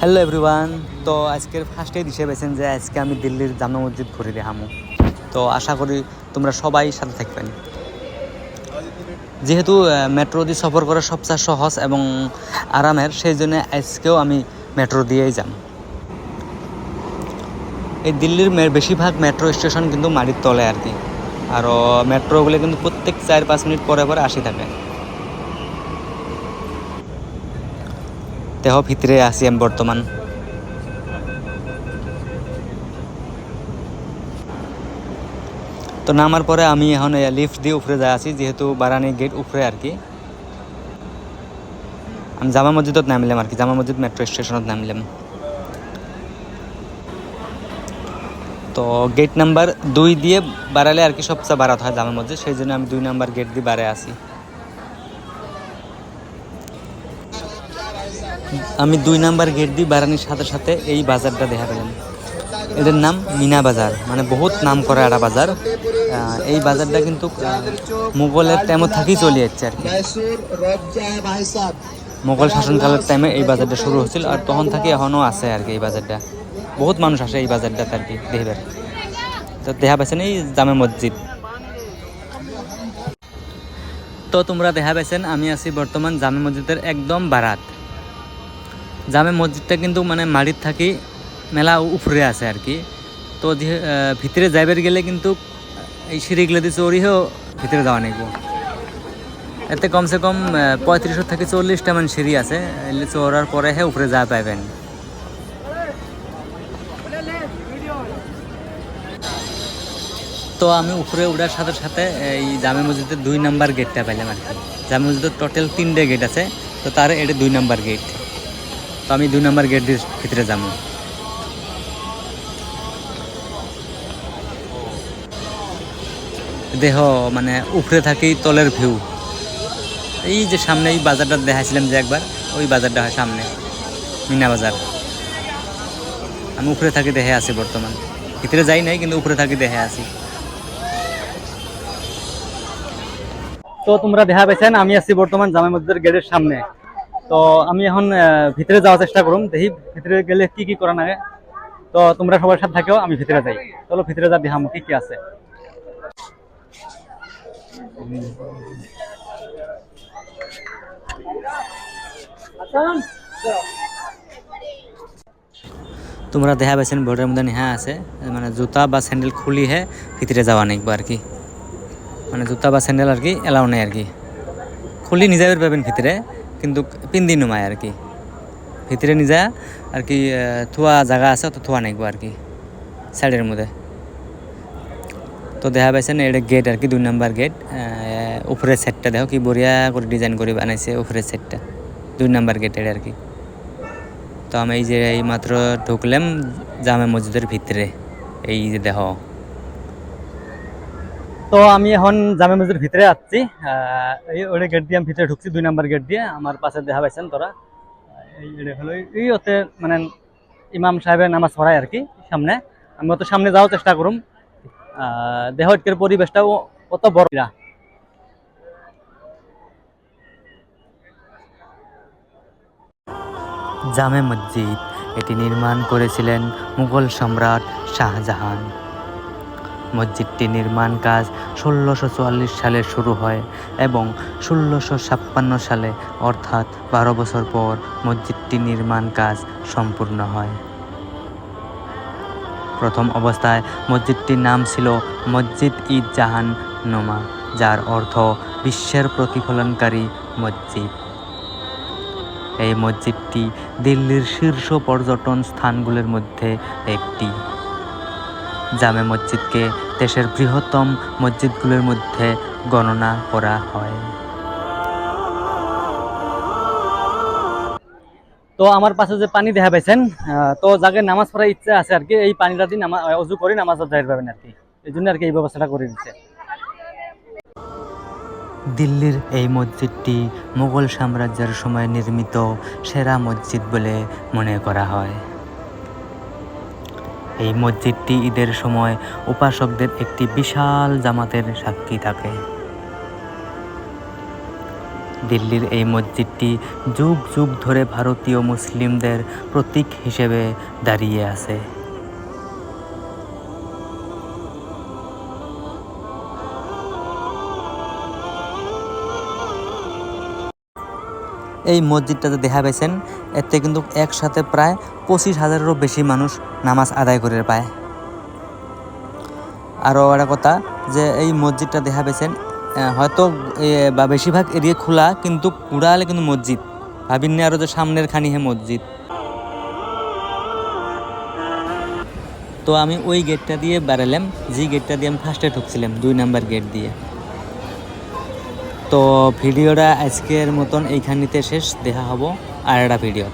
Hello everyone তো আজকের ফার্স্টেই দিশে পেয়েছেন যে আজকে আমি দিল্লির জামা মসজিদ ঘুরে দেখামু। তো আশা করি তোমরা সবাই সাথে থাকবেন। যেহেতু মেট্রো দিয়ে সফর করা সবচেয়ে সহজ এবং আরামের, সেই জন্য আজকেও আমি মেট্রো দিয়েই যাম। এই দিল্লির বেশিরভাগ মেট্রো স্টেশন কিন্তু মাটির তলে আর কি। আর মেট্রোগুলো কিন্তু প্রত্যেক চার পাঁচ মিনিট পরে পরে আসি থাকে। দেহ ভিতরে আছি আমি বর্তমান। তো নামার পরে আমি এখন লিফট দিয়ে উপরে যা আছি, যেহেতু বারানি গেট উপরে আর কি। আমি জামা মসজিদত নামিলাম আর কি, জামা মসজিদ মেট্রো স্টেশনত নামিলাম। তো গেট নাম্বার দুই দিয়ে বাড়ালে আর কি সবচেয়ে বাড়াতে হয় জামা মসজিদ, সেই জন্য আমি দুই নাম্বার গেট দিয়ে বাড়ে আসি আমি দুই নাম্বার গেট দিয়ে বাড়ানির সাথে সাথে এই বাজারটা দেখা পেলাম। এদের নাম মিনা বাজার মানে বহুত নাম করা একটা বাজার। এই বাজারটা কিন্তু মোগলের টাইমও থাকি চলে যাচ্ছে আর কি। মোগল শাসনকালের টাইমে এই বাজারটা শুরু হয়েছিল আর তখন থাকি এখনও আছে আর কি এই বাজারটা। বহুত মানুষ আসে এই বাজারটাতে আর কি দেহবার তো দেহা পাইছেন এই জামে মসজিদ। তো তোমরা দেখা পাইছেন, আমি আছি বর্তমান জামে মসজিদের একদম বারাত। জামে মসজিদটা কিন্তু মানে মাটির থাকি মেলা উপরে আছে আর কি। তো ভিতরে যাইবার গেলে কিন্তু এই সিঁড়িগুলো দিয়ে চড়িয়েও ভিতরে যাওয়া নিব এতে কমসে কম পঁয়ত্রিশশো থেকে চল্লিশটা মান সিঁড়ি আছে, এলে চড়ার পরে হে উপরে যা পাইবেন। তো আমি উপরে উঠার সাথে সাথে, এই জামে মসজিদের দুই নাম্বার গেটটা পাইলাম আর কি। জামে মসজিদের টোটাল তিনটে গেট আছে, তো তার এটা দুই নাম্বার গেট। তো আমি দুই নাম্বার গেট দিয়ে ভিতরে যাব। দেহ মানে উপরে থাকি তলের ভিউ এই যে সামনে এই বাজারটা দেখাইছিলাম যে একবার, ওই বাজারটা হয় সামনে, মিনা বাজার। আমি উপরে থাকি দেখে আছি বর্তমান। ভিতরে যাই নাই, কিন্তু উপরে থাকি দেখে আছি। তো তোমরা দেখা পেয়েছেন আমি আছি বর্তমান জামা মসজিদের গেটের সামনে। তো আমি এখন ভিতরে যাওয়ার চেষ্টা করুম। দেখি ভিতরে গেলে কি কি করা লাগে। তো তোমরা সবার সাথে থাকেও, আমি ভিতরে যাই। চলো ভিতরে যা, দেখামো কি কি আছে। তোমরা দেখা পাইছেন, বোর্ডের মধ্যে নেহা আছে। মানে জুতা বা স্যান্ডেল খুলি হে ভিতরে যাওয়া নেকবো আর কি। মানে জুতা বা স্যান্ডেল আর কি, এলাও নেই আর কি। খুলি নিজে পাবেন ভিতরে। কিন্তু পিন্দি নুমায় আর কি ভিতরে নিজা আর কি থুয়া জায়গা আছে তো থুয়া নেকবো আর কি সাইডের মধ্যে। তো দেখা পাইছেন এটা গেট আর কি দুই নাম্বার গেট উপরের সেটটা দেখো, কি বঢ়িয়া করে ডিজাইন করে বানাইছে উপরের সেটটা দুই নাম্বার গেটের আর কি তো আমি এই যে এই মাত্র ঢুকলাম জামে মসজিদের ভিতরে, এই যে দেহ তো আমি এখন জামে মসজিদের ভিতরে আসছি এই ওই গেট দিয়ে আমি ভিতরে ঢুকছি দুই নাম্বার গেট দিয়ে। আমার পাশে দেখা পাইছেন তোরা। হলো এই ওতে মানে ইমাম সাহেবের নামাজ পড়ায় আর কি সামনে। আমি অত সামনে যাওয়ার চেষ্টা করুম। আহ, দেহ আজকের পরিবেশটাও কত বড়। জামে মসজিদ এটি নির্মাণ করেছিলেন মুঘল সম্রাট শাহজাহান। মসজিদটি নির্মাণ কাজ ষোলোশো চুয়াল্লিশ সালে শুরু হয় এবং ষোলোশো ছাপ্পান্ন সালে, অর্থাৎ বারো বছর পর, মসজিদটি নির্মাণ কাজ সম্পূর্ণ হয়। প্রথম অবস্থায় মসজিদটির নাম ছিল মসজিদ ঈদ জাহান নোমা যার অর্থ বিশ্বের প্রতিফলনকারী মসজিদ এই মসজিদটি দিল্লির শীর্ষ পর্যটন স্থানগুলির মধ্যে একটি। জামে মসজিদকে দেশের বৃহত্তম মসজিদগুলির মধ্যে গণনা করা হয়। তো আমার পাশে যে পানি দেখা পাইছেন তো যাকে নামাজ পড়ার ইচ্ছা আছে আর কি, এই পানিটা দিন অজু করে নামাজ যাইতে পারবেন আর কি এই জন্য আর কি এই ব্যবস্থাটা করে দিচ্ছে দিল্লির এই মসজিদটি মুঘল সাম্রাজ্যের সময় নির্মিত সেরা মসজিদ বলে মনে করা হয়। এই মসজিদটি ঈদের সময় উপাসকদের একটি বিশাল জামাতের সাক্ষী থাকে। দিল্লির এই মসজিদটি যুগ যুগ ধরে ভারতীয় মুসলিমদের প্রতীক হিসেবে দাঁড়িয়ে আছে। এই মসজিদটাতে দেখা পাইছেন, এতে কিন্তু একসাথে প্রায় পঁচিশ হাজারেরও বেশি মানুষ নামাজ আদায় করে পায়। আরও একটা কথা যে এই মসজিদটা দেখা পাইছেন হয়তো বা বেশিরভাগ এরিয়া খোলা, কিন্তু কুড়ালে কিন্তু মসজিদ। ভাবিনি আরও যে সামনের খানি হে মসজিদ। তো আমি ওই গেটটা দিয়ে বেড়ালাম যে গেটটা দিয়ে আমি ফার্স্টে ঢুকছিলাম, দুই নাম্বার গেট দিয়ে। তো ভিডিওটা আজকের মতন এইখানিতে শেষ। দেখা হব আর একটা ভিডিও।